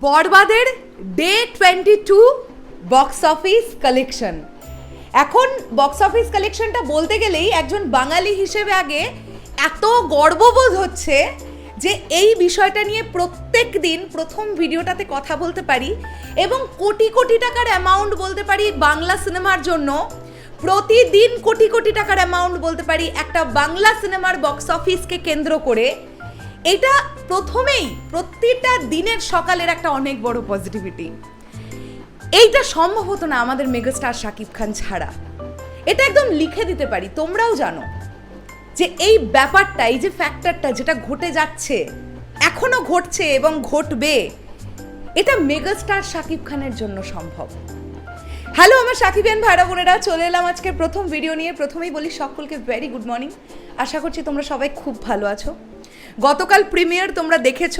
বরবাদের day twenty two box office collection এখন box office কালেকশনটা বলতে গেলেই একজন বাঙালি হিসেবে আগে এত গর্ববোধ হচ্ছে যে এই বিষয়টা নিয়ে প্রত্যেক দিন প্রথম ভিডিওটাতে কথা বলতে পারি এবং কোটি কোটি টাকার অ্যামাউন্ট বলতে পারি বাংলা সিনেমার জন্য। প্রতিদিন কোটি কোটি টাকার অ্যামাউন্ট বলতে পারি একটা বাংলা সিনেমার বক্স অফিসকে কেন্দ্র করে। এটা প্রথমেই প্রতিটা দিনের সকালের একটা অনেক বড় পজিটিভিটি এইটা সম্ভব হতো না আমাদের মেগাস্টার শাকিব খান ছাড়া। এটা একদম লিখে দিতে পারি, তোমরাও জানো। যে এই ব্যাপারটা, এই যে ফ্যাক্টরটা যেটা ঘটে যাচ্ছে, এখনও ঘটছে এবং ঘটবে, এটা মেগাস্টার শাকিব খানের জন্য সম্ভব। হ্যালো আমার সাকিবেন ভাইরা বোনেরা, চলে এলাম আজকে প্রথম ভিডিও নিয়ে। প্রথমেই বলি সকলকে ভেরি গুড মর্নিং আশা করছি তোমরা সবাই খুব ভালো আছো। গতকাল প্রিমিয়ার তোমরা দেখেছ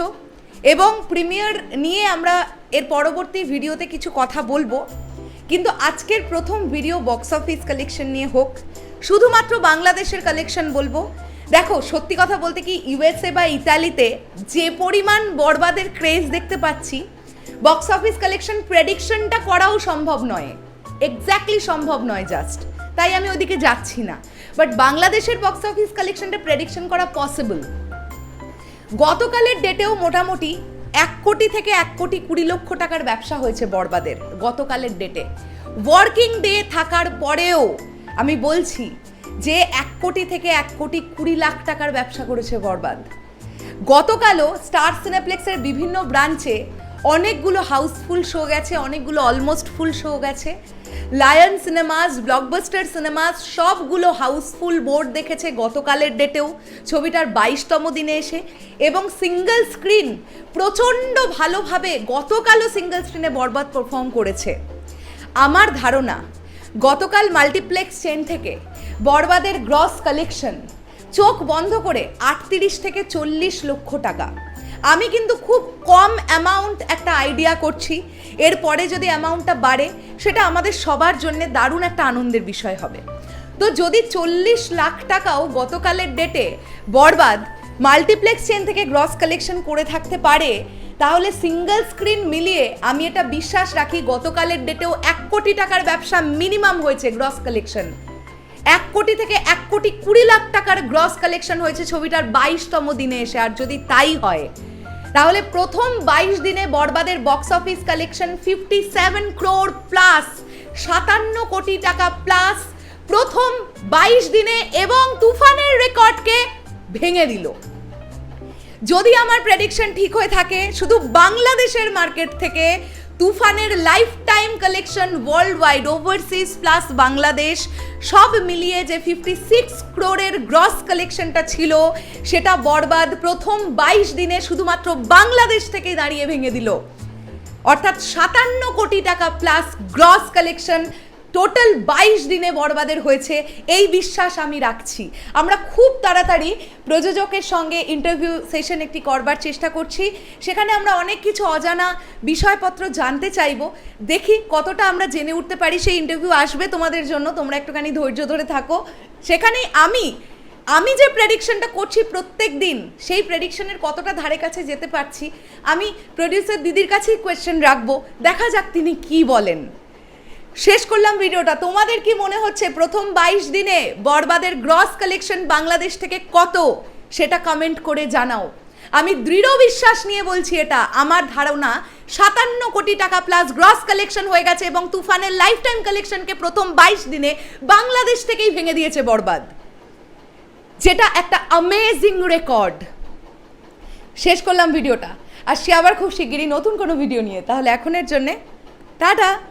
এবং প্রিমিয়ার নিয়ে আমরা এর পরবর্তী ভিডিওতে কিছু কথা বলব। কিন্তু আজকের প্রথম ভিডিও বক্স অফিস কালেকশন নিয়ে হোক, শুধুমাত্র বাংলাদেশের কালেকশন বলব। দেখো, সত্যি কথা বলতে কি ইউএসএ বা ইতালিতে যে পরিমাণ বরবাদের ক্রেজ দেখতে পাচ্ছি বক্স অফিস কালেকশন প্রেডিকশনটা করাও সম্ভব নয়। এক্স্যাক্টলি সম্ভব নয় জাস্ট তাই আমি ওদিকে যাচ্ছি না। বাট বাংলাদেশের বক্স অফিস কালেকশনটা প্রেডিকশন করা পসিবল গতকালের ডেটেও মোটামুটি এক কোটি থেকে এক কোটি কুড়ি লক্ষ টাকার ব্যবসা হয়েছে বরবাদের গতকালের ডেটে। ওয়ার্কিং ডে থাকার পরেও আমি বলছি যে এক কোটি থেকে এক কোটি কুড়ি লাখ টাকার ব্যবসা করেছে বরবাদ গতকালও স্টার সিনেপ্লেক্সের বিভিন্ন ব্রাঞ্চে অনেকগুলো হাউসফুল শো গেছে, অনেকগুলো অলমোস্ট ফুল শো গেছে। লায়ন সিনেমাস ব্লকবাস্টার সিনেমাস সবগুলো হাউসফুল বোর্ড দেখেছে গতকালের ডেটেও। ছবিটার বাইশতম দিনে এসে এবং সিঙ্গেল স্ক্রিন প্রচণ্ড ভালোভাবে গতকালও সিঙ্গেল স্ক্রিনে বরবাদ পারফর্ম করেছে। আমার ধারণা, গতকাল মাল্টিপ্লেক্স চেন থেকে বরবাদের গ্রস কালেকশন চোখ বন্ধ করে আটত্রিশ থেকে চল্লিশ লক্ষ টাকা। আমি কিন্তু খুব কম অ্যামাউন্ট একটা আইডিয়া করছি। এরপরে যদি অ্যামাউন্টটা বাড়ে, সেটা আমাদের সবার জন্য দারুণ একটা আনন্দের বিষয় হবে। তো যদি চল্লিশ লাখ টাকাও গতকালের ডেটে বরবাদ মাল্টিপ্লেক্স চেন থেকে গ্রস কালেকশন করে থাকতে পারে, তাহলে সিঙ্গেল স্ক্রিন মিলিয়ে আমি এটা বিশ্বাস রাখি, গতকালের ডেটেও এক কোটি টাকার ব্যবসা মিনিমাম হয়েছে গ্রস কালেকশন এক কোটি থেকে এক কোটি কুড়ি লাখ টাকার গ্রস কালেকশন হয়েছে ছবিটার বাইশতম দিনে এসে, আর যদি তাই হয় তাহলে প্রথম বাইশ দিনে বরবাদের box office collection fifty seven crore plus সাতান্ন কোটি টাকা প্লাস প্রথম বাইশ দিনে এবং তুফানের রেকর্ডকে ভেঙে দিল। যদি আমার প্রেডিকশন ঠিক হয়ে থাকে, শুধু বাংলাদেশের মার্কেট থেকে তুফানের life time collection worldwide overseas plus Bangladesh সব মিলিয়ে যে ফিফটি সিক্স ক্রোরের গ্রস কালেকশনটা ছিল, সেটা বরবাদ প্রথম বাইশ দিনে শুধুমাত্র বাংলাদেশ থেকে দাঁড়িয়ে ভেঙে দিল। অর্থাৎ সাতান্ন কোটি টাকা প্লাস গ্রস কালেকশন টোটাল বাইশ দিনে বরবাদের হয়েছে, এই বিশ্বাস আমি রাখছি। আমরা খুব তাড়াতাড়ি প্রযোজকের সঙ্গে ইন্টারভিউ সেশন একটি করবার চেষ্টা করছি। সেখানে আমরা অনেক কিছু অজানা বিষয়পত্র জানতে চাইব। দেখি কতটা আমরা জেনে উঠতে পারি সেই ইন্টারভিউ আসবে তোমাদের জন্য। তোমরা একটুখানি ধৈর্য ধরে থাকো। সেখানে আমি আমি যে প্রেডিকশনটা করছি প্রত্যেক দিন, সেই প্রেডিকশনের কতটা ধারে কাছে যেতে পারছি, আমি প্রডিউসার দিদির কাছেই কোয়েশ্চেন রাখব। দেখা যাক তিনি কি বলেন। শেষ করলাম ভিডিওটা। তোমাদের কি মনে হচ্ছে প্রথম বাইশ দিনে বরবাদের গ্রস কালেকশন বাংলাদেশ থেকে কত? সেটা কমেন্ট করে জানাও। আমি দৃঢ় বিশ্বাস নিয়ে বলছি এটা। আমার ধারণা সাতান্ন কোটি টাকা প্লাস গ্রস কালেকশন হয়ে গেছে এবং তুফানের লাইফ টাইম কালেকশনকে প্রথম বাইশ দিনে বাংলাদেশ থেকেই ভেঙে দিয়েছে বরবাদ। যেটা একটা অ্যামেজিং রেকর্ড শেষ করলাম ভিডিওটা। আর সে আবার খুব শিগগিরই নতুন কোনো ভিডিও নিয়ে। তাহলে এখনের জন্যে টাটা।